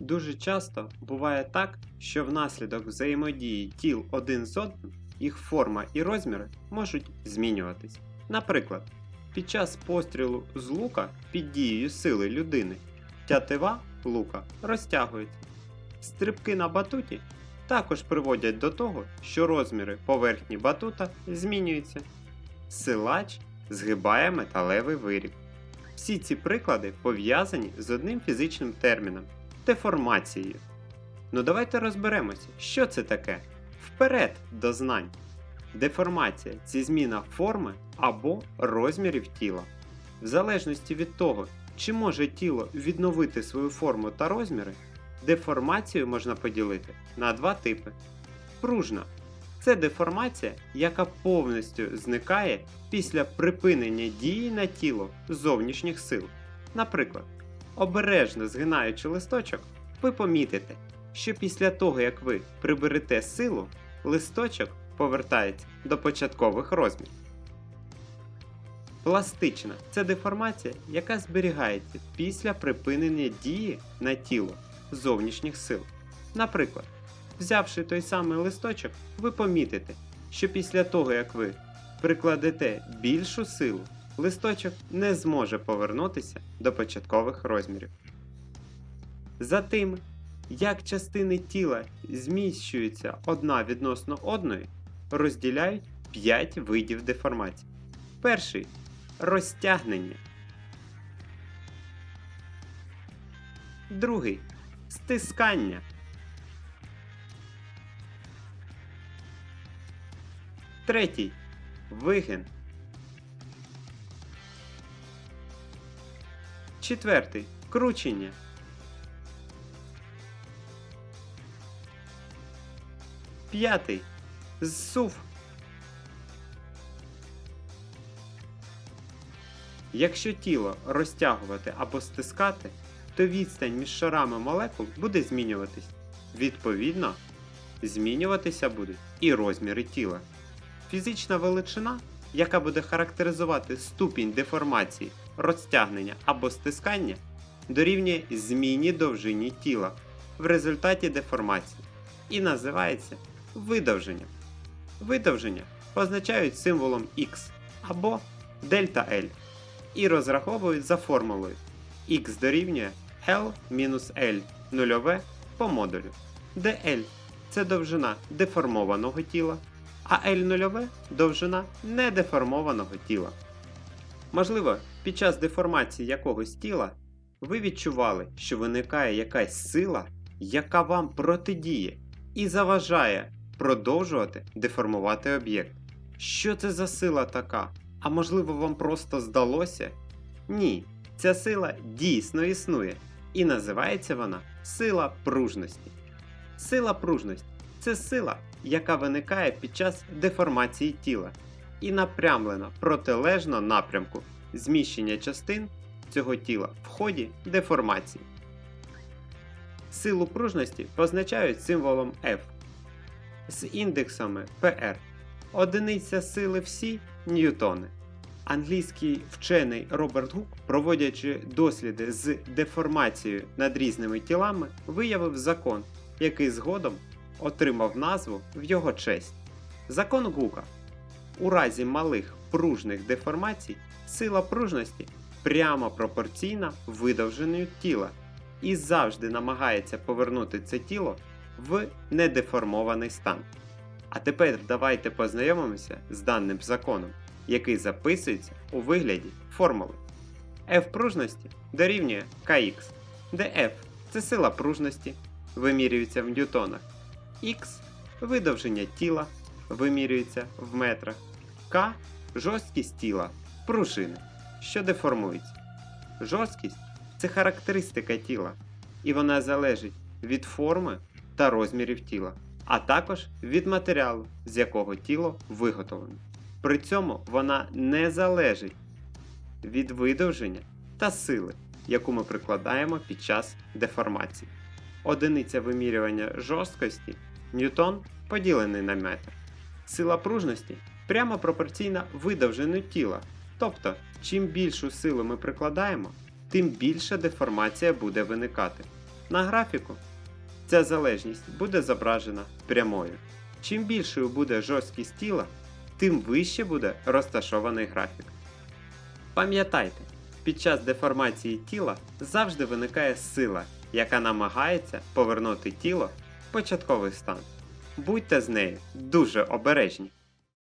Дуже часто буває так, що внаслідок взаємодії тіл один з одним їх форма і розміри можуть змінюватись. Наприклад, під час пострілу з лука під дією сили людини тятива лука розтягується. Стрибки на батуті також приводять до того, що розміри поверхні батута змінюються. Силач згибає металевий виріб. Всі ці приклади пов'язані з одним фізичним терміном деформацією. Ну давайте розберемося, що це таке. Вперед до знань. Деформація це зміна форми або розмірів тіла. В залежності від того, чи може тіло відновити свою форму та розміри, деформацію можна поділити на два типи. Пружна це деформація, яка повністю зникає після припинення дії на тіло зовнішніх сил. Наприклад, обережно згинаючи листочок, ви помітите, що після того, як ви приберете силу, листочок повертається до початкових розмірів. Пластична це деформація, яка зберігається після припинення дії на тіло зовнішніх сил. Наприклад, взявши той самий листочок, ви помітите, що після того, як ви прикладете більшу силу, листочок не зможе повернутися до початкових розмірів. За тим, як частини тіла зміщуються одна відносно одної, розділяють 5 видів деформацій. Перший розтягнення. Другий стискання. Третій вигин. Четвертий кручення. П'ятий зсув. Якщо тіло розтягувати або стискати, то відстань між шарами молекул буде змінюватись. Відповідно, змінюватися будуть і розміри тіла. Фізична величина, яка буде характеризувати ступінь деформації, розтягнення або стискання, дорівнює зміні довжині тіла в результаті деформації і називається видовженням. Видовження позначають символом X або дельта L і розраховують за формулою x дорівнює L-L нульове по модулю, де L це довжина деформованого тіла, а L нульове довжина недеформованого тіла. Можливо, під час деформації якогось тіла ви відчували, що виникає якась сила, яка вам протидіє і заважає продовжувати деформувати об'єкт. Що це за сила така? А можливо, вам просто здалося? Ні, ця сила дійсно існує, і називається вона сила пружності. Сила пружності це сила, яка виникає під час деформації тіла і напрямлена протилежно напрямку зміщення частин цього тіла в ході деформації. Силу пружності позначають символом F з індексами PR. Одиниця сили всі ньютони. Англійський вчений Роберт Гук, проводячи досліди з деформацією над різними тілами, виявив закон, який згодом отримав назву в його честь. Закон Гука. У разі малих пружних деформацій сила пружності прямо пропорційна видовженню тіла і завжди намагається повернути це тіло в недеформований стан. А тепер давайте познайомимося з даним законом, який записується у вигляді формули. F пружності дорівнює Kx, де F це сила пружності, вимірюється в ньютонах, X видовження тіла, вимірюється в метрах, К жорсткість тіла, пружини, що деформується. Жорсткість це характеристика тіла, і вона залежить від форми та розмірів тіла, а також від матеріалу, з якого тіло виготовлено. При цьому вона не залежить від видовження та сили, яку ми прикладаємо під час деформації. Одиниця вимірювання жорсткості ньютон поділений на метр. Сила пружності прямо пропорційна видовженню тіла. Тобто, чим більшу силу ми прикладаємо, тим більша деформація буде виникати. На графіку ця залежність буде зображена прямою. Чим більшою буде жорсткість тіла, тим вище буде розташований графік. Пам'ятайте, під час деформації тіла завжди виникає сила, яка намагається повернути тіло в початковий стан. Будьте з нею дуже обережні.